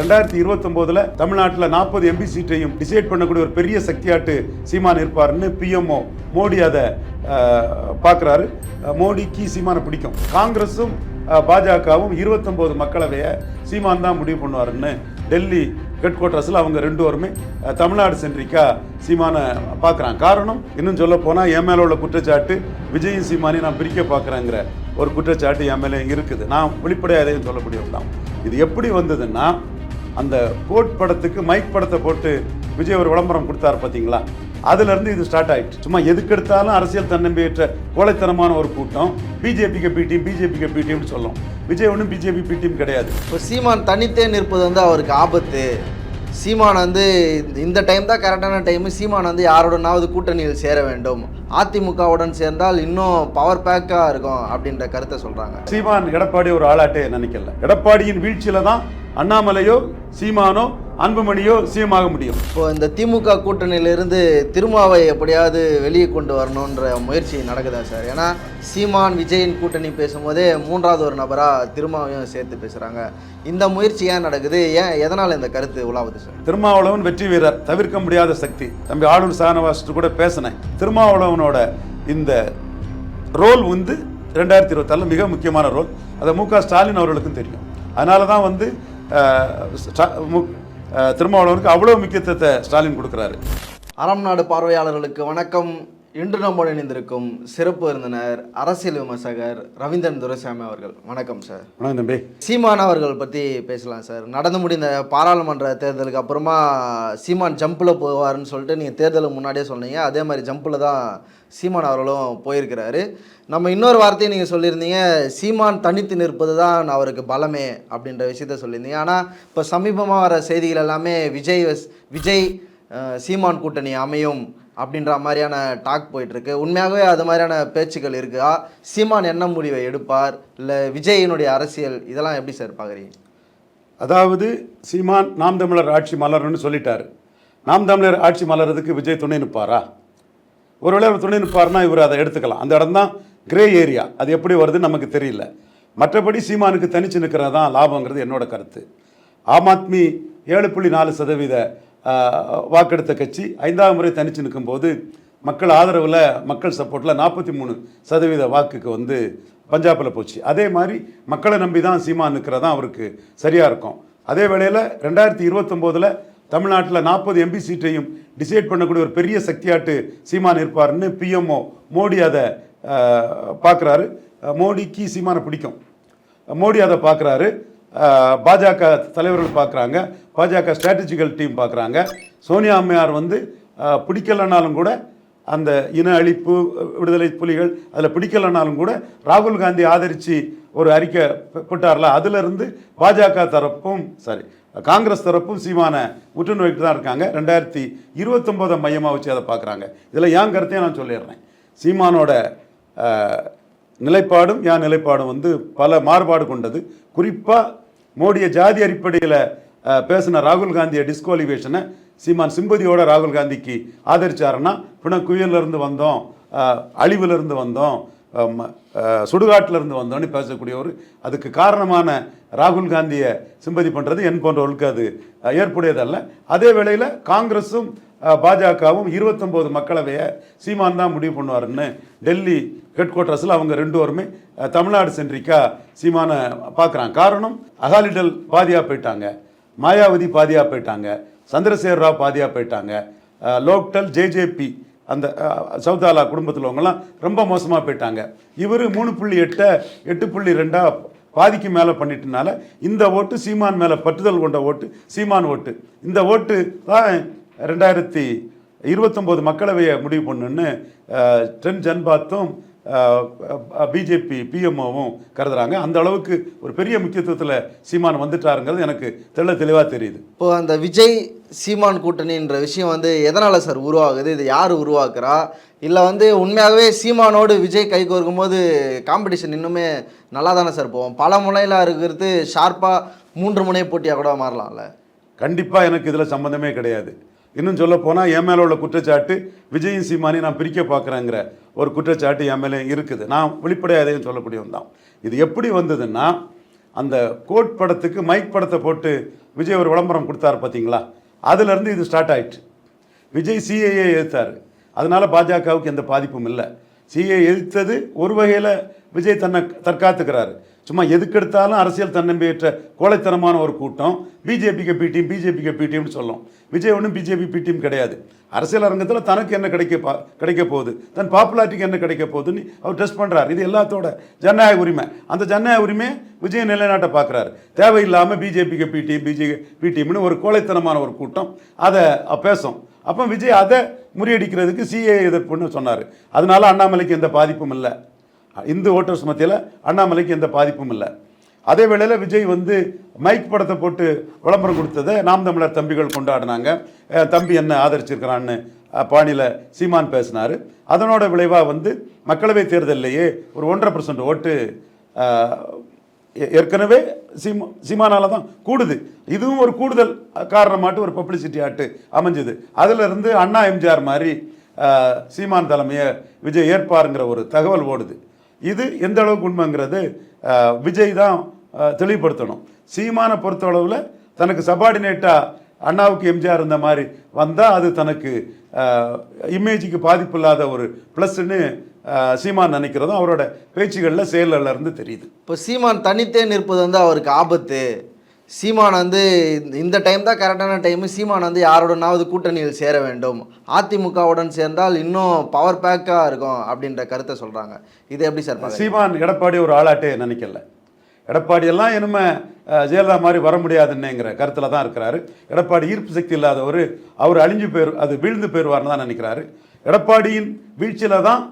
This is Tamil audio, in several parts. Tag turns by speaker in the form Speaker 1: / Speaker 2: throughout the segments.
Speaker 1: ரெண்டாயிரத்தி இருபத்தொம்போதில் தமிழ்நாட்டில் நாற்பது எம்பி சீட்டையும் டிசைட் பண்ணக்கூடிய ஒரு பெரிய சக்தியாட்டு சீமான் இருப்பாருன்னு பிஎம்ஓ மோடி அதை பார்க்குறாரு மோடிக்கு சீமானை பிடிக்கும். காங்கிரஸும் பாஜகவும் இருபத்தொம்போது மக்களவையை சீமான் தான் முடிவு பண்ணுவாருன்னு டெல்லி ஹெட் குவார்ட்டர்ஸில் அவங்க ரெண்டு பேருமே தமிழ்நாடு சென்ட்ரிக்கா சீமானை பார்க்குறாங்க காரணம் இன்னும் சொல்ல போனால் என் மேலே உள்ள குற்றச்சாட்டு விஜயும் சீமானையும் நான் பிரிக்க பார்க்குறேங்கிற ஒரு குற்றச்சாட்டு என் மேலே இருக்குது. நான் வெளிப்படையாக எதையும் சொல்ல முடியும் இது எப்படி வந்ததுன்னா அந்த கோட் படத்துக்கு மைக் படத்தை போட்டு விஜய் ஒரு விளம்பரம் கொடுத்தாரு பார்த்தீங்களா? அதுல இருந்து இது ஸ்டார்ட் ஆயிடுச்சு. சும்மா எதுக்கு எடுத்தாலும் அரசியல் தன்னம்பிக்கையற்ற கோழைத்தனமான ஒரு கூட்டம். பிஜேபிக்கு பி டீம் பிஜேபிக்கு பி டீம்னு சொல்லும். விஜய் ஒன்றும் பிஜேபி பி டீம் கிடையாது.
Speaker 2: இப்போ சீமான் தனித்தே நிற்பது வந்து அவருக்கு ஆபத்து. சீமான் வந்து இந்த- இந்த டைம் தான் கரெக்டான டைம் சீமான் வந்து யாருடனாவது கூட்டணியில் சேர வேண்டும். அதிமுகவுடன் சேர்ந்தால் இன்னும் பவர் பேக்காக இருக்கும் அப்படின்ற கருத்தை சொல்கிறாங்க
Speaker 1: சீமான் எடப்பாடி ஒரு ஆளாட்டே நினைக்கல. எடப்பாடியின் வீழ்ச்சியில தான் அண்ணாமலையோ சீமானோ அன்புமணியோ சீமாக முடியும்.
Speaker 2: இப்போ இந்த திமுக கூட்டணியிலிருந்து திருமாவை எப்படியாவது வெளியே கொண்டு வரணுன்ற முயற்சி நடக்குதா சார்? ஏன்னா சீமான் விஜயின் கூட்டணி பேசும்போதே மூன்றாவது ஒரு நபராக திருமாவையும் சேர்த்து பேசுகிறாங்க இந்த முயற்சி ஏன் நடக்குது? ஏன் எதனால் இந்த கருத்து உலாவுது சார்?
Speaker 1: திருமாவளவன் வெற்றி வீரர் தவிர்க்க முடியாத சக்தி. தம்பி ஆளுநர் சானவாசிட்டு கூட பேசினேன். திருமாவளவனோட இந்த ரோல் வந்து ரெண்டாயிரத்தி இருபத்தாறில் மிக முக்கியமான ரோல். அதை மு க ஸ்டாலின் அவர்களுக்கும் தெரியும். அதனால தான் வந்து திருமாவளவனுக்கு அவ்வளோ முக்கியத்துவத்தை ஸ்டாலின் கொடுக்குறாரு.
Speaker 2: அறம் நாடு பார்வையாளர்களுக்கு வணக்கம். இன்று நம்முடன் இணைந்திருக்கும் சிறப்பு விருந்தினர் அரசியல் விமர்சகர் ரவீந்திரன் துரைசாமி அவர்கள். வணக்கம் சார்.
Speaker 1: வணக்கம் தம்பி.
Speaker 2: சீமான் அவர்கள் பற்றி பேசலாம் சார். நடந்து முடிந்த பாராளுமன்ற தேர்தலுக்கு அப்புறமா சீமான் ஜம்பில் போவாருன்னு சொல்லிட்டு நீங்கள் தேர்தலுக்கு முன்னாடியே சொன்னீங்க. அதே மாதிரி ஜம்பில் தான் சீமான் அவர்களும் போயிருக்கிறாரு. நம்ம இன்னொரு வார்த்தையை நீங்கள் சொல்லியிருந்தீங்க சீமான் தனித்து நிற்பது தான் அவருக்கு பலமே அப்படின்ற விஷயத்த சொல்லியிருந்தீங்க. ஆனால் இப்போ சமீபமாக வர செய்திகள் எல்லாமே விஜய் வஸ்- விஜய் சீமான் கூட்டணி அமையும் அப்படின்ற மாதிரியான டாக் போயிட்டுருக்கு. உண்மையாகவே அது மாதிரியான பேச்சுக்கள் இருக்கா? சீமான் என்ன முடிவை எடுப்பார்? இல்லை விஜயினுடைய அரசியல் இதெல்லாம் எப்படி சார் பார்க்குறீங்க
Speaker 1: அதாவது சீமான் நாம் தமிழர் ஆட்சி மலர்னு சொல்லிட்டார். நாம் தமிழர் ஆட்சி மலர்றதுக்கு விஜய் துணை நிற்பாரா? ஒருவேளை அவர் துணை நிற்பார்னா இவர் அதை எடுத்துக்கலாம். அந்த இடம் தான் கிரே ஏரியா அது எப்படி வருதுன்னு நமக்கு தெரியல. மற்றபடி சீமானுக்கு தனிச்சு நிற்கிறது தான் லாபங்கிறது என்னோட கருத்து. ஆம் ஆத்மி ஏழு புள்ளி நாலு சதவீத வாக்கெடுத்த கட்சி ஐந்தாவது முறை தனிச்சு நிற்கும்போது மக்கள் ஆதரவில் மக்கள் சப்போர்ட்டில் நாற்பத்தி மூணு சதவீத வாக்குக்கு வந்து பஞ்சாபில் போச்சு. அதே மாதிரி மக்களை நம்பி தான் சீமான் நிற்கிறது தான் அவருக்கு சரியாக இருக்கும். அதே வேளையில் ரெண்டாயிரத்தி இருபத்தொம்போதில் தமிழ்நாட்டில் நாற்பது எம்பி சீட்டையும் டிசைட் பண்ணக்கூடிய ஒரு பெரிய சக்தியாட்டு சீமான் இருப்பார்னு பிஎம்ஓ மோடி அதை பார்க்குறாரு மோடிக்கு சீமானை பிடிக்கும். மோடி அதை பார்க்குறாரு பாஜக தலைவர்கள் பார்க்குறாங்க பாஜக ஸ்ட்ராட்டஜிக்கல் டீம் பார்க்குறாங்க சோனியா அம்மையார் வந்து பிடிக்கலைனாலும் கூட அந்த இன அழிப்பு விடுதலை புலிகள் அதில் பிடிக்கலைனாலும் கூட ராகுல் காந்தி ஆதரித்து ஒரு அறிக்கை போட்டார்ல அதிலிருந்து பாஜக தரப்பும் சாரி காங்கிரஸ் தரப்பும் சீமானை உற்று நோக்கிட்டு தான் இருக்காங்க. ரெண்டாயிரத்தி இருபத்தொம்போதை மையமாக வச்சு அதை பார்க்குறாங்க. இதில் என் கருத்தையும் நான் சொல்லிடுறேன். சீமானோட நிலைப்பாடும் என் நிலைப்பாடும் வந்து பல மாறுபாடு கொண்டது. குறிப்பாக மோடியை ஜாதி அடிப்படையில் பேசின ராகுல் காந்தியை டிஸ்குவாலிஃபிகேஷனை சீமான் சிம்பதியோட ராகுல் காந்திக்கு ஆதரிச்சாருன்னா பிணக்குயில இருந்து வந்தோம் அழிவுலேருந்து வந்தோம் சுடுகாட்டிலிருந்து வந்தோன்னு இருந்து பேசக்கூடியவர். அதுக்கு காரணமான ராகுல் காந்தியை சிம்பதி பண்ணுறது என் போன்றவர்களுக்கு அது ஏற்புடையதல்ல. அதே வேளையில் காங்கிரஸும் பாஜகவும் இருபத்தொம்போது மக்களவையை சீமான் தான் முடிவு பண்ணுவாருன்னு டெல்லி ஹெட் குவார்ட்டர்ஸில் அவங்க ரெண்டு பேருமே தமிழ்நாடு சென்றிக்கா சீமானை பார்க்குறாங்க. காரணம் அகாலிடல் பாதியாக போயிட்டாங்க. மாயாவதி பாதியாக போயிட்டாங்க. சந்திரசேகர் ராவ் பாதியாக போயிட்டாங்க. லோக்டல் ஜேஜேபி அந்த சௌதாலா சவுதாலா குடும்பத்தில் உள்ளவங்கலாம் ரொம்ப மோசமாக போயிட்டாங்க. இவர் மூணு புள்ளி எட்டை எட்டு புள்ளி ரெண்டாக பாதிக்கு மேலே பண்ணிட்டனால இந்த ஓட்டு சீமான் மேலே பற்றுதல் கொண்ட ஓட்டு சீமான் ஓட்டு. இந்த ஓட்டு தான் ரெண்டாயிரத்தி இருபத்தொம்போது மக்களவையை முடிவு பண்ணுன்னு அஹ், டென் ஜன்பாத்தும் பிஜேபி பிஎம்ஓவும் கருதுறாங்க. அந்த அளவுக்கு ஒரு பெரிய முக்கியத்துவத்தில் சீமான் வந்துட்டாருங்கிறது எனக்கு தெள்ள தெளிவாக தெரியுது.
Speaker 2: இப்போ அந்த விஜய் சீமான் கூட்டணின்ற விஷயம் வந்து எதனால் சார் உருவாகுது? இது யார் உருவாக்குறா? இல்லை வந்து உண்மையாகவே சீமானோடு விஜய் கை கோர்க்கும்போது காம்படிஷன் இன்னுமே நல்லா தானே சார் போவோம் பல முனையில் இருக்கிறது ஷார்ப்பாக மூன்று முனை போட்டியாக கூட மாறலாம்ல.
Speaker 1: கண்டிப்பாக எனக்கு இதில் சம்மந்தமே கிடையாது. இன்னும் சொல்ல போனால் என் மேலே உள்ள குற்றச்சாட்டு விஜயும் சீமானி நான் பிரிக்க பார்க்குறேங்கிற ஒரு குற்றச்சாட்டு என் மேலே இருக்குது. நான் வெளிப்படையாக எதையும் சொல்லக்கூடியவன் தான். இது எப்படி வந்ததுன்னா அந்த கோட் படத்துக்கு மைக் படத்தை போட்டு விஜய் ஒரு விளம்பரம் கொடுத்தாரு பார்த்தீங்களா அதுலேருந்து இது ஸ்டார்ட் ஆயிடுச்சு விஜய் சிஏஏ எதிர்த்தார் அதனால பாஜகவுக்கு எந்த பாதிப்பும் இல்லை. சிஏ எதிர்த்தது ஒரு வகையில் விஜய் தன்னை தற்காத்துக்கிறாரு. சும்மா எதுக்கெடுத்தாலும் அரசியல் தன்னம்பியற்ற கோழைத்தனமான ஒரு கூட்டம். பிஜேபிக்கு பி பிஜேபிக்கு பி சொல்லும். விஜய் ஒன்றும் பிஜேபி பி கிடையாது. அரசியல் அரங்கத்தில் தனக்கு என்ன கிடைக்க பா கிடைக்க போகுது? தன் பாப்புலாரிட்டிக்கு என்ன கிடைக்க போகுதுன்னு அவர் டெஸ்ட் பண்ணுறாரு இது எல்லாத்தோட ஜனநாயக உரிமை. அந்த ஜனநாயக உரிமை விஜய் நிலைநாட்ட பார்க்குறாரு தேவையில்லாமல் பிஜேபிக்கு பி பிஜே பி ஒரு கோழைத்தனமான ஒரு கூட்டம். அதை பேசும். அப்போ விஜய் அதை முறியடிக்கிறதுக்கு சிஏ எதிர்ப்புன்னு சொன்னார். அதனால அண்ணாமலைக்கு எந்த பாதிப்பும் இல்லை. இந்து ஓட்டர்ஸ் மத்தியில் அண்ணாமலைக்கு எந்த பாதிப்பும் இல்லை. அதே வேளையில் விஜய் வந்து மைக் படத்தை போட்டு விளம்பரம் கொடுத்ததை நாம் தமிழர் தம்பிகள் கொண்டாடினாங்க. தம்பி என்ன ஆதரிச்சிருக்கிறான்னு பாணியில் சீமான் பேசினார். அதனோட விளைவாக வந்து மக்களவை தேர்தலிலேயே ஒரு ஒன்றரை பர்சன்ட் ஓட்டு ஏ- ஏற்கனவே சீமா சீமானால் தான் கூடுது. இதுவும் ஒரு கூடுதல் காரணமாட்டு ஒரு பப்ளிசிட்டி ஆட்டு அமைஞ்சது. அதிலிருந்து அண்ணா எம்ஜிஆர் மாதிரி சீமான் தலைமையை விஜய் ஏற்பாருங்கிற ஒரு தகவல் ஓடுது. இது எந்த அளவுக்கு உண்மைங்கிறது விஜய் தான் தெளிவுபடுத்தணும். சீமானை பொறுத்தளவில் தனக்கு சபார்டினேட்டாக அண்ணாவுக்கு எம்ஜிஆர் இருந்த மாதிரி வந்தால் அது தனக்கு இமேஜுக்கு பாதிப்பு இல்லாத ஒரு ப்ளஸ்ன்னு சீமான் நினைக்கிறதும் அவரோட பேச்சுகளில் செயலில் இருந்து தெரியுது.
Speaker 2: இப்போ சீமான் தனித்தே நிற்பது வந்து அவருக்கு ஆபத்து. சீமான் வந்து இந்த- டைம் தான் கரெக்டான டைம் சீமான் வந்து யாருடனாவது கூட்டணியில் சேர வேண்டும். அதிமுகவுடன் சேர்ந்தால் இன்னும் பவர் பேக்காக இருக்கும் அப்படின்ற கருத்தை சொல்கிறாங்க இது எப்படி சார்
Speaker 1: சீமான் எடப்பாடி ஒரு ஆளாட்டே நினைக்கல. எடப்பாடி எல்லாம் இனிமே ஜெயலலிதா மாதிரி வர முடியாதுன்னுங்கிற கருத்தில் தான் இருக்கிறாரு. எடப்பாடி ஈர்ப்பு சக்தி இல்லாதவர் அவர் அழிஞ்சு போயிரு அது வீழ்ந்து போயிடுவார்னு தான் நினைக்கிறாரு. எடப்பாடியின் வீழ்ச்சியில் தான்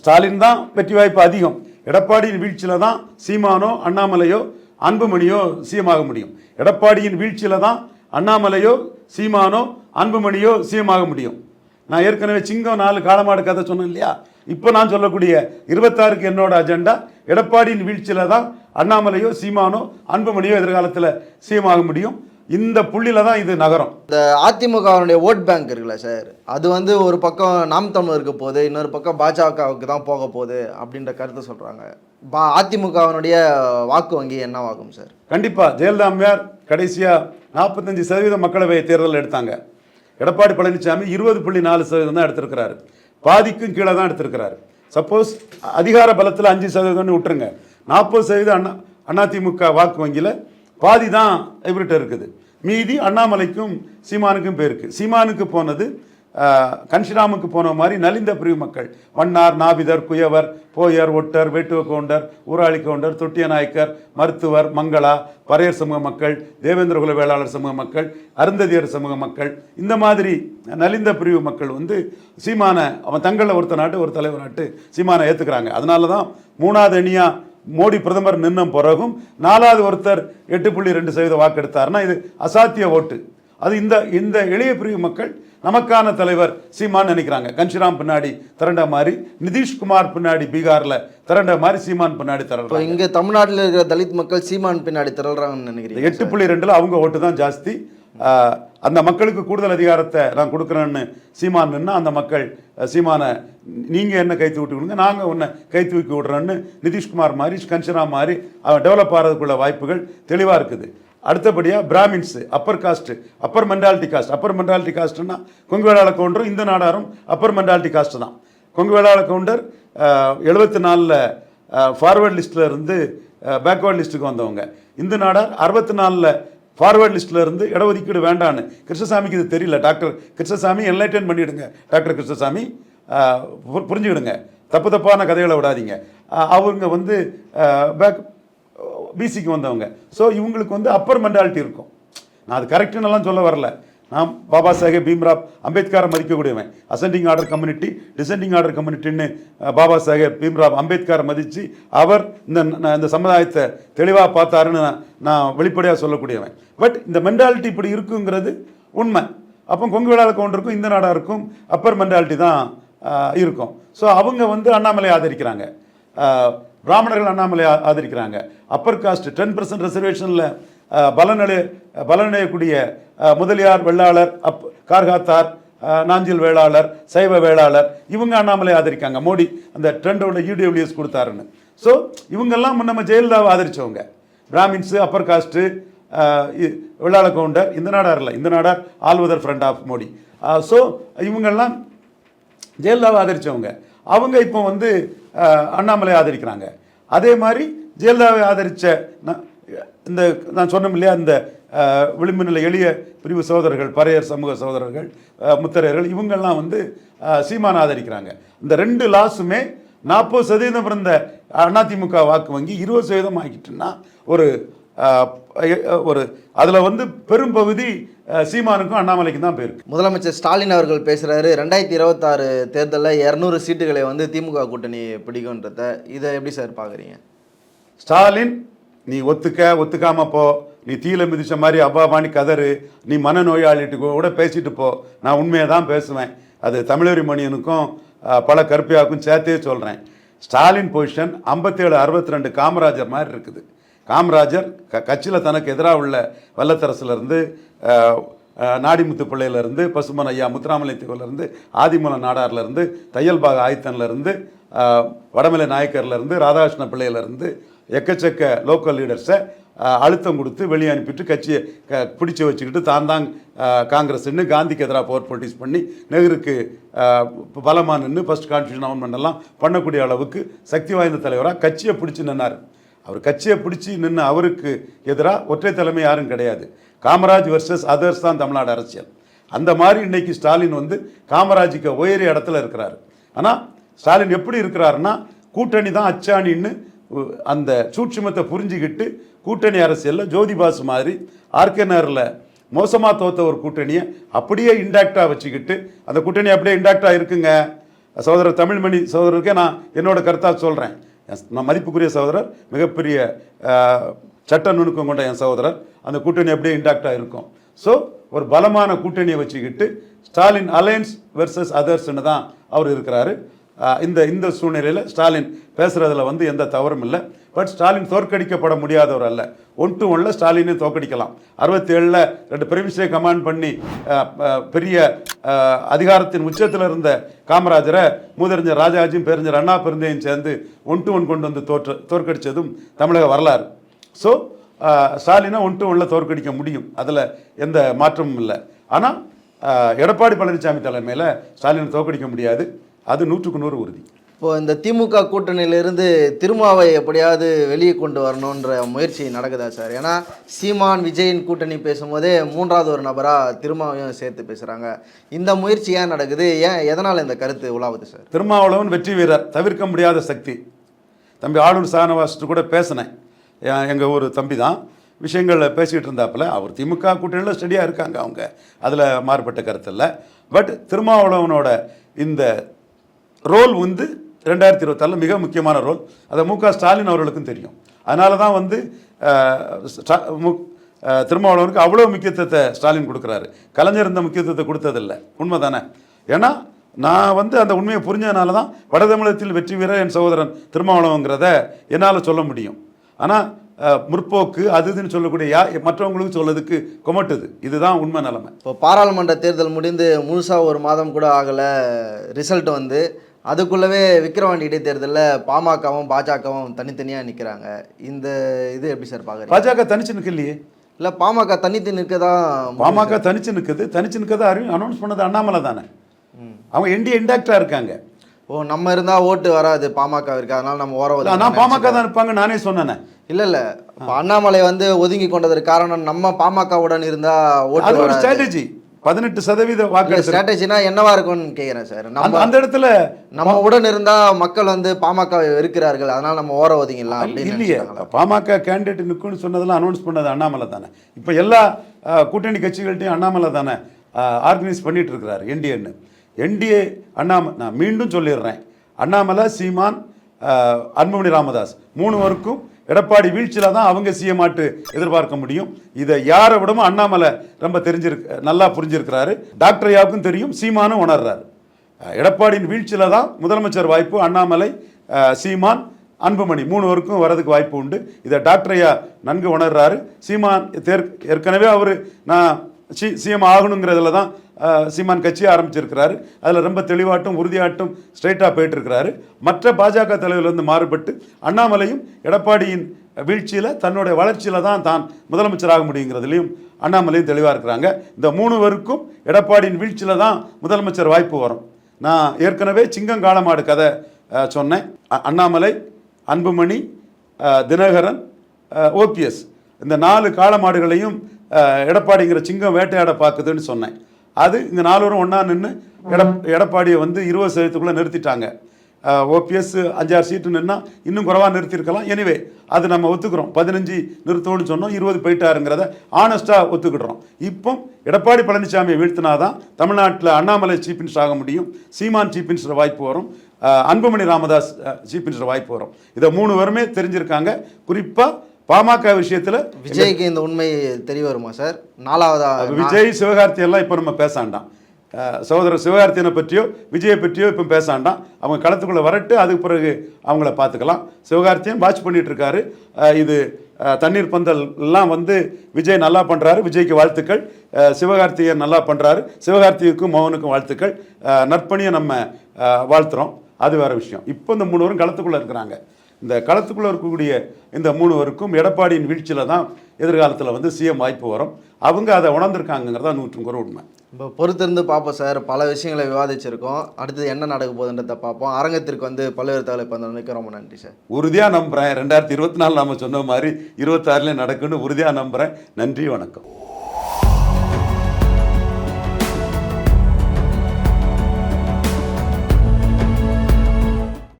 Speaker 1: ஸ்டாலின் தான் வெற்றி வாய்ப்பு அதிகம். எடப்பாடியின் வீழ்ச்சியில் தான் சீமானோ அண்ணாமலையோ அன்புமணியோ சிஎம் முடியும். எடப்பாடியின் வீழ்ச்சியில் தான் அண்ணாமலையோ சீமானோ அன்புமணியோ சிஎம் முடியும். நான் ஏற்கனவே சிங்கம் நாலு காலமாடு கதை சொன்னேன் இல்லையா? இப்போ நான் சொல்லக்கூடிய இருபத்தாறுக்கு என்னோட அஜெண்டா எடப்பாடியின் வீழ்ச்சியில் தான் அண்ணாமலையோ சீமானோ அன்புமணியோ எதிர்காலத்தில் சிஎம் முடியும். இந்த புள்ளியில தான் இது நகரம்.
Speaker 2: இந்த அதிமுகவினுடைய ஓட் பேங்க் இருக்குல்ல சார் அது வந்து ஒரு பக்கம் நாம் தமிழருக்கு போகுது இன்னொரு பக்கம் பாஜகவுக்கு தான் போக போகுது அப்படின்ற கருத்தை சொல்கிறாங்க பா அதிமுகவினுடைய வாக்கு வங்கி என்னவாகும் சார்?
Speaker 1: கண்டிப்பா ஜெயலலிதா அம்மையார் கடைசியா நாற்பத்தஞ்சு சதவீத மக்களவை தேர்தல் எடுத்தாங்க. எடப்பாடி பழனிசாமி இருபது புள்ளி நாலு சதவீதம் தான் எடுத்திருக்கிறாரு. பாதிக்கும் கீழே தான் எடுத்திருக்கிறாரு. சப்போஸ் அதிகார பலத்தில் அஞ்சு சதவீதம்னு விட்டுருங்க. நாற்பது சதவீதம் அண்ணா அதிமுக வாக்கு வங்கியில் பாதி தான் இவர்கிட்ட இருக்குது. மீதி அண்ணாமலைக்கும் சீமானுக்கும் போயிருக்கு சீமானுக்கு போனது கன்ஷிராமுக்கு போன மாதிரி நலிந்த பிரிவு மக்கள். வண்ணார் நாபிதர் குயவர் போயர் ஒட்டர் வேட்டுவ கவுண்டர் ஊராளி கவுண்டர் தொட்டிய நாயக்கர் மருத்துவர் மங்களா பறையர் சமூக மக்கள் தேவேந்திர குல வேளாளர் சமூக மக்கள் அருந்ததியர் சமூக மக்கள். இந்த மாதிரி நலிந்த பிரிவு மக்கள் வந்து சீமான அவன் தங்களில் ஒருத்த நாட்டு ஒரு தலைவர் நாட்டு சீமானை ஏற்றுக்கிறாங்க அதனால தான் மூணாவது அணியாக மோடி பிரதமர் நின்ன பிறகும் நாலாவது ஒருத்தர் எட்டு புள்ளி ரெண்டு சதவீத வாக்கெடுத்தாருன்னா இது அசாத்திய ஓட்டு. அது இந்த இந்த எளிய பிரிவு மக்கள் நமக்கான தலைவர் சீமான் நினைக்கிறாங்க. கன்ஷிராம் பின்னாடி திரண்ட மாதிரி நிதிஷ்குமார் பின்னாடி பீகார்ல திரண்ட மாதிரி சீமான் பின்னாடி திரள்றாங்க.
Speaker 2: இங்கே தமிழ்நாட்டில் இருக்கிற தலித் மக்கள் சீமான் பின்னாடி திரள்றாங்கன்னு
Speaker 1: இந்த
Speaker 2: நினைக்கிறீங்க
Speaker 1: எட்டு புள்ளி ரெண்டுல அவங்க ஓட்டு தான் ஜாஸ்தி. அந்த மக்களுக்கு கூடுதல் அதிகாரத்தை நான் கொடுக்குறேன்னு சீமான் நின்று அந்த மக்கள் சீமானை நீங்கள் என்ன கை தூக்கி விடுங்க நாங்கள் உன்னை கை தூக்கி விடுறோன்னு நிதிஷ்குமார் மாதிரி கன்ஷிராம் மாதிரி அவன் டெவலப் ஆகிறதுக்குள்ள வாய்ப்புகள் தெளிவாக இருக்குது. அடுத்தபடியாக Brahmins upper caste upper mentality caste upper mentality காஸ்ட்டுன்னா Kongu Vellala கவுண்டரும் இந்த நாடாரும் அப்பர் மென்டாலிட்டி காஸ்ட்டு தான். கொங்கு வேளாள கவுண்டர் எழுபத்தி நாலில் ஃபார்வர்ட் லிஸ்ட்டில் இருந்து பேக்வேர்ட் லிஸ்ட்டுக்கு வந்தவங்க. இந்த நாடார் அறுபத்தி நாலில் ஃபார்வர்ட் லிஸ்ட்டில் இருந்து இடஒதுக்கீடு வேண்டான்னு. கிருஷ்ணசாமிக்கு இது தெரியல. டாக்டர் கிருஷ்ணசாமி என்லைட்டன் பண்ணிவிடுங்க டாக்டர் கிருஷ்ணசாமி புரிஞ்சுக்கிடுங்க. தப்பு தப்பான கதைகளை விடாதீங்க. அவங்க வந்து பேக் பிசிக்கு வந்தவங்க. ஸோ இவங்களுக்கு வந்து அப்பர் மென்டாலிட்டி இருக்கும். நான் அது கரெக்டுன்னெல்லாம் சொல்ல வரல. நாம் பாபா சாஹேப் பீம்ராவ் அம்பேத்கரை மதிக்கக்கூடியவன். Ascending order community descending order கம்யூனிட்டின்னு Baba Saheb Bhimrao அம்பேத்கரை மதித்து அவர் இந்த இந்த சமுதாயத்தை தெளிவாக பார்த்தாருன்னு நான் நான் வெளிப்படையாக சொல்லக்கூடியவன். பட் இந்த மென்டாலிட்டி இப்படி இருக்குங்கிறது உண்மை. அப்போ கொங்கு விழாவில் கவுண்டருக்கும் இந்த நாடாக இருக்கும் அப்பர் மென்டாலிட்டி தான் இருக்கும். ஸோ அவங்க வந்து அண்ணாமலை ஆதரிக்கிறாங்க. பிராமணர்கள் அண்ணாமலை ஆதரிக்கிறாங்க. அப்பர் காஸ்ட் டென் பர்சன்ட் ரிசர்வேஷனில் பலனடை பலனடையக்கூடிய முதலியார் வெள்ளாளர் அப் கார்காத்தார் நாஞ்சில் வேளாளர் சைவ வேளாளர் இவங்க அண்ணாமலை ஆதரிக்காங்க. மோடி அந்த ட்ரெண்டோட யூடிடபிள்யூஎஸ் கொடுத்தாருன்னு. ஸோ இவங்கெல்லாம் நம்ம ஜெயலலிதாவை ஆதரித்தவங்க பிராமின்ஸு அப்பர் காஸ்ட்டு வெள்ளாள கவுண்டர் இந்த நாடார் இல்லை இந்த Nadar all weather friend of Modi. So இவங்கெல்லாம் ஜெயலலிதாவை ஆதரித்தவங்க அவங்க இப்போ வந்து அண்ணாமலையை அண்ணாமலை ஆதரிக்கிறாங்க. அதே மாதிரி ஜெயலலிதாவை ஆதரித்த இந்த நான் சொன்னோம் இல்லையா இந்த அஹ், விளிம்பு நிலை எளிய பிரிவு சகோதரர்கள் பறையர் சமூக சகோதரர்கள் முத்தரையர்கள் இவங்கெல்லாம் வந்து சீமானை ஆதரிக்கிறாங்க. இந்த ரெண்டு லாஸுமே நாற்பது சதவீதம் இருந்த அதிமுக வாக்கு வங்கி இருபது சதவீதம் ஆக்கிட்டுன்னா ஒரு ஒரு அதில் வந்து பெரும்பகுதி சீமானுக்கும் அண்ணாமலைக்கும் தான் போயிருக்கு.
Speaker 2: முதலமைச்சர் ஸ்டாலின் அவர்கள் பேசுறாரு ரெண்டாயிரத்தி இருபத்தாறு தேர்தலில் இரநூறு சீட்டுகளை வந்து திமுக கூட்டணி பிடிக்கும்ன்றத இதை எப்படி சார் பார்க்குறீங்க
Speaker 1: ஸ்டாலின் நீ ஒத்துக்க ஒத்துக்காம போ. நீ தீல மிதிச்ச மாதிரி அப்பாபாணி கதறு. நீ மனநோயாளிட்டு கூட பேசிட்டு போ. நான் உண்மையை தான் பேசுவேன். அது தமிழறி மணியனுக்கும் பல கருப்பியாவுக்கும் சேர்த்தே சொல்கிறேன் ஸ்டாலின் பொசிஷன் ஐம்பத்தேழு அறுபத்தி ரெண்டு காமராஜர் மாதிரி இருக்குது. காமராஜர் க கட்சியில் தனக்கு எதிராக உள்ள வல்லத்தரசுலேருந்து நாடிமுத்து பிள்ளையிலேருந்து பசுமன் ஐயா முத்துராமலிங்கத்திலேருந்து ஆதிமூல நாடார்லேருந்து தையல்பாக ஆயத்தன்லேருந்து வடமலை நாயக்கர்லேருந்து ராதாகிருஷ்ண பிள்ளையிலேருந்து எக்கச்சக்க லோக்கல் லீடர்ஸை அழுத்தம் கொடுத்து வெளியே அனுப்பிட்டு கட்சியை க பிடிச்சி வச்சுக்கிட்டு தான் தான் காங்கிரஸ்ன்னு காந்திக்கு எதிராக பவர் பொலிட்டிக்ஸ் பண்ணி நெஹ்ருக்கு பலமாக நின்று ஃபஸ்ட் கான்ஸ்டியூஷன் அமெண்ட்மெண்ட் எல்லாம் பண்ணக்கூடிய அளவுக்கு சக்தி வாய்ந்த தலைவராக கட்சியை பிடிச்சி நின்னார். அவர் கட்சியை பிடிச்சி நின்று அவருக்கு எதிராக ஒற்றை தலைமை யாரும் கிடையாது. காமராஜ் வர்சஸ் அதர்ஸ் தான் தமிழ்நாடு அரசியல். அந்த மாதிரி இன்னைக்கு ஸ்டாலின் வந்து காமராஜுக்கு உயரிய இடத்துல இருக்கிறார். ஆனால் ஸ்டாலின் எப்படி இருக்கிறாருன்னா கூட்டணி தான் அச்சாணின்னு அந்த சூட்சுமத்தை புரிஞ்சுக்கிட்டு கூட்டணி அரசியலில் ஜோதிபாசு மாதிரி ஆர்கேனரில் மோசமாக தோத்த ஒரு கூட்டணியை அப்படியே இன்டாக்டாக வச்சுக்கிட்டு அந்த கூட்டணி அப்படியே இன்டாக்டாக இருக்குங்க. சகோதரர் தமிழ்மணி சகோதரருக்கே நான் என்னோட கருத்தாக சொல்கிறேன் நான் மதிப்புக்குரிய சகோதரர் மிகப்பெரிய சட்ட நுணுக்கம் கொண்ட என் சகோதரர். அந்த கூட்டணி அப்படியே இன்டாக்டாக இருக்கும். ஸோ ஒரு பலமான கூட்டணியை வச்சுக்கிட்டு ஸ்டாலின் அலையன்ஸ் வெர்சஸ் அதர்ஸ்னு தான் அவர் இருக்கிறாரு. இந்த இந்த சூழ்நிலையில் ஸ்டாலின் பேசுகிறதுல வந்து எந்த தவறும் இல்லை. பட் ஸ்டாலின் தோற்கடிக்கப்பட முடியாதவர் அல்ல. ஒன் டு ஒன்ல ஸ்டாலினை தோற்கடிக்கலாம். அறுபத்தேழில் ரெண்டு பிரிமிஸ்டரை கமாண்ட் பண்ணி பெரிய அதிகாரத்தின் உச்சத்தில் இருந்த காமராஜரை மூதறிஞர் ராஜாஜியும் பெருஞ்சர் அண்ணா பெருந்தையும் சேர்ந்து ஒன் டு ஒன் கொண்டு வந்து தோற்ற தோற்கடித்ததும் தமிழக வரலாறு. ஸோ ஸ்டாலினை ஒன் டு ஒன்ல தோற்கடிக்க முடியும். அதில் எந்த மாற்றமும் இல்லை. ஆனால் எடப்பாடி பழனிசாமி தலைமையில் ஸ்டாலினை தோற்கடிக்க முடியாது. அது நூற்றுக்கு நூறு உறுதி.
Speaker 2: இப்போ இந்த திமுக கூட்டணியிலிருந்து திருமாவை எப்படியாவது வெளியே கொண்டு வரணுன்ற முயற்சி நடக்குதா சார்? ஏன்னா சீமான் விஜயின் கூட்டணி பேசும்போதே மூன்றாவது ஒரு நபராக திருமாவையும் சேர்த்து பேசுகிறாங்க இந்த முயற்சி ஏன் நடக்குது? ஏன் எதனால் இந்த கருத்து உலாவுது சார்?
Speaker 1: திருமாவளவன் வெற்றி வீரர் தவிர்க்க முடியாத சக்தி. தம்பி ஆளுநர் சானவாசிட்டு கூட பேசினேன். எங்கள் ஒரு தம்பி தான் விஷயங்களில் பேசிக்கிட்டு இருந்தாப்புல அவர் திமுக கூட்டணியில் ஸ்டடியாக இருக்காங்க அவங்க. அதில் மாறுபட்ட கருத்து இல்லை. பட் திருமாவளவனோட இந்த ரோல் வந்து ரெண்டாயிரத்தி இருபத்தாறில் மிக முக்கியமான ரோல். அதை மு க ஸ்டாலின் அவர்களுக்கும் தெரியும். அதனால தான் வந்து திருமாவளவனுக்கு அவ்வளோ முக்கியத்துவத்தை ஸ்டாலின் கொடுக்குறாரு. கலைஞர் இந்த முக்கியத்துவத்தை கொடுத்ததில்லை. உண்மை தானே ஏன்னா நான் வந்து அந்த உண்மையை புரிஞ்சதுனால தான் வடதமிழகத்தில் வெற்றி வீரர் என் சகோதரன் திருமாவளவங்கிறத என்னால் சொல்ல முடியும். ஆனால் முற்போக்கு அது இதுன்னு சொல்லக்கூடிய யா மற்றவங்களுக்கு சொல்லதுக்கு கொமட்டுது. இதுதான் உண்மை நிலைமை.
Speaker 2: இப்போ பாராளுமன்ற தேர்தல் முடிந்து முழுசாக ஒரு மாதம் கூட ஆகலை. ரிசல்ட் வந்து அதுக்குள்ளவே விக்கிரவாண்டி இடைத்தேர்தலில் பாமகவும் பாஜகவும் தனித்தனியாக நிற்கிறாங்க இந்த இது எப்படி சார் பார்க்குறீங்க
Speaker 1: பாஜக தனிச்சு நிற்கலையே
Speaker 2: இல்லை பாமக தனித்து நிற்க தான்
Speaker 1: பாமக தனிச்சு நிற்குது தனிச்சு நிற்கதை அறி அனௌன்ஸ் பண்ணது அண்ணாமலை தானே. அவங்க என்டி இன்டாக்டாக இருக்காங்க.
Speaker 2: ஓ நம்ம இருந்தால் ஓட்டு வராது பாமக இருக்கு அதனால நம்ம ஓர
Speaker 1: நான் பாமக தான் இருப்பாங்க நானே சொன்னேனே.
Speaker 2: இல்லை இல்லை. அண்ணாமலை வந்து ஒதுங்கி கொண்டதற்கு காரணம் நம்ம பாமகவுடன் இருந்தால் ஓட்டு
Speaker 1: ஒரு ஸ்ட்ராட்டஜி பதினெட்டு சதவீத வாக்கு
Speaker 2: ஸ்ட்ராட்டஜினா என்னவா இருக்கும்னு கேட்குறேன் சார். நம்ம
Speaker 1: அந்த இடத்துல
Speaker 2: நம்ம உடன் இருந்தா மக்கள் வந்து பாமக இருக்கிறார்கள். அதனால நம்ம ஓர ஒதுங்கிடலாம் அப்படின்னு
Speaker 1: இல்லையே? பாமக கேண்டிடேட் நிற்கும்னு சொன்னதெல்லாம் அனௌன்ஸ் பண்ணது அண்ணாமலை தானே. இப்போ எல்லா கூட்டணி கட்சிகள்ட்டையும் அண்ணாமலை தானே ஆர்கனைஸ் பண்ணிட்டு இருக்கிறாரு என்டிஏன்னு என்டிஏ அண்ணாம நான் மீண்டும் சொல்லிடுறேன். அண்ணாமலை சீமான் அன்புமணி ராமதாஸ் மூணு வரைக்கும் எடப்பாடி வீழ்ச்சியில் தான் அவங்க சிஎமாட்டு எதிர்பார்க்க முடியும். இதை யாரை விடவும் அண்ணாமலை ரொம்ப தெரிஞ்சிருக்கு நல்லா புரிஞ்சிருக்கிறாரு. டாக்டர் யாவுக்கும் தெரியும் சீமானும் உணர்றாரு. எடப்பாடியின் வீழ்ச்சியில் தான் முதலமைச்சர் வாய்ப்பு அண்ணாமலை சீமான் அன்புமணி மூணு வரைக்கும் வரதுக்கு வாய்ப்பு உண்டு. இதை டாக்டர் ஐயா நன்கு உணர்றாரு. சீமான் தேர் ஏற்கனவே அவர் நான் சி சிஎம் ஆகணுங்கிறதுல தான் சீமான் கட்சி ஆரம்பிச்சிருக்கிறாரு. அதில் ரொம்ப தெளிவாட்டும் உறுதியாட்டும் ஸ்ட்ரைட்டாக போயிட்டுருக்கிறாரு. மற்ற பாஜக தலைவர்லேருந்து மாறுபட்டு அண்ணாமலையும் எடப்பாடியின் வீழ்ச்சியில் தன்னுடைய வளர்ச்சியில் தான் தான் முதலமைச்சராக முடியுங்கிறதுலையும் அண்ணாமலையும் தெளிவாக இருக்கிறாங்க. இந்த மூணு பேருக்கும் எடப்பாடியின் வீழ்ச்சியில் தான் முதலமைச்சர் வாய்ப்பு வரும். நான் ஏற்கனவே சிங்கம் காளமாடு கதை சொன்னேன். அ- அண்ணாமலை அன்புமணி தினகரன் ஓபிஎஸ். இந்த நாலு காலமாடுகளையும் எடப்பாடிங்கிற சிங்கம் வேட்டையாட பார்க்குதுன்னு சொன்னேன். அது இந்த நாலூரும் ஒன்றா நின்று எடப் எடப்பாடியை வந்து இருபது சதவீதத்துக்குள்ளே நிறுத்திட்டாங்க. ஓபிஎஸ் அஞ்சாறு சீட்டு நின்னா இன்னும் குறைவாக நிறுத்தியிருக்கலாம். எனிவே அது நம்ம ஒத்துக்கிறோம். பதினஞ்சு நிறுத்தோன்னு சொன்னோம். இருபது போயிட்டாருங்கிறத ஆனஸ்ட்டாக ஒத்துக்கிடுறோம். இப்போ எடப்பாடி பழனிசாமியை வீழ்த்தினாதான் தமிழ்நாட்டில் அண்ணாமலை சீஃப் மினிஸ்டர் ஆக முடியும். சீமான் சீஃப் மினிஸ்டர் வாய்ப்பு வரும். அன்புமணி ராமதாஸ் சீஃப் மினிஸ்டர் வாய்ப்பு வரும். இதை மூணு பேருமே தெரிஞ்சிருக்காங்க. குறிப்பாக பாமக விஷயத்தில்
Speaker 2: விஜய்க்கு இந்த உண்மை தெரிய வருமா சார்? நாலாவதா
Speaker 1: விஜய் சிவகார்த்தி எல்லாம் இப்போ நம்ம பேசாண்டாம் சகோதரர் சிவகார்த்தியனை பற்றியோ விஜயை பற்றியோ இப்போ பேசாண்டாம் அவங்க களத்துக்குள்ளே வரட்டு அதுக்கு பிறகு அவங்கள பார்த்துக்கலாம் சிவகார்த்தியன் வாட்ச் பண்ணிட்டு இருக்காரு. அஹ் இது தண்ணீர் பந்தல் எல்லாம் வந்து விஜய் நல்லா பண்ணுறாரு விஜய்க்கு வாழ்த்துக்கள். அஹ் சிவகார்த்திகேயன் நல்லா பண்ணுறாரு சிவகார்த்திகுக்கும் மோகனுக்கும் வாழ்த்துக்கள். நற்பணியை நம்ம வாழ்த்துறோம். அது வேற விஷயம். இப்போ இந்த மூணு பேரும் களத்துக்குள்ளே இருக்கிறாங்க. இந்த களத்துக்குள்ளே இருக்கக்கூடிய இந்த மூணு பேருக்கும் எடப்பாடியின் வீழ்ச்சியில் தான் எதிர்காலத்தில் வந்து சிஎம் வாய்ப்பு வரும். அவங்க அதை உணர்ந்திருக்காங்கிறதா நூற்று குறை உண்மை.
Speaker 2: இப்போ பொறுத்திருந்து பார்ப்போம் சார். பல விஷயங்களை விவாதிச்சிருக்கோம். அடுத்தது என்ன நடக்க போகுதுன்றதை பார்ப்போம். அரங்கத்திற்கு வந்து பல்வேறு தகவலை பந்தவனுக்கு ரொம்ப நன்றி சார்.
Speaker 1: உறுதியாக நம்புகிறேன் ரெண்டாயிரத்தி இருபத்தி நாலு நம்ம சொன்ன மாதிரி இருபத்தாறுலேயும் நடக்குன்னு உறுதியாக நம்புகிறேன் நன்றி வணக்கம்.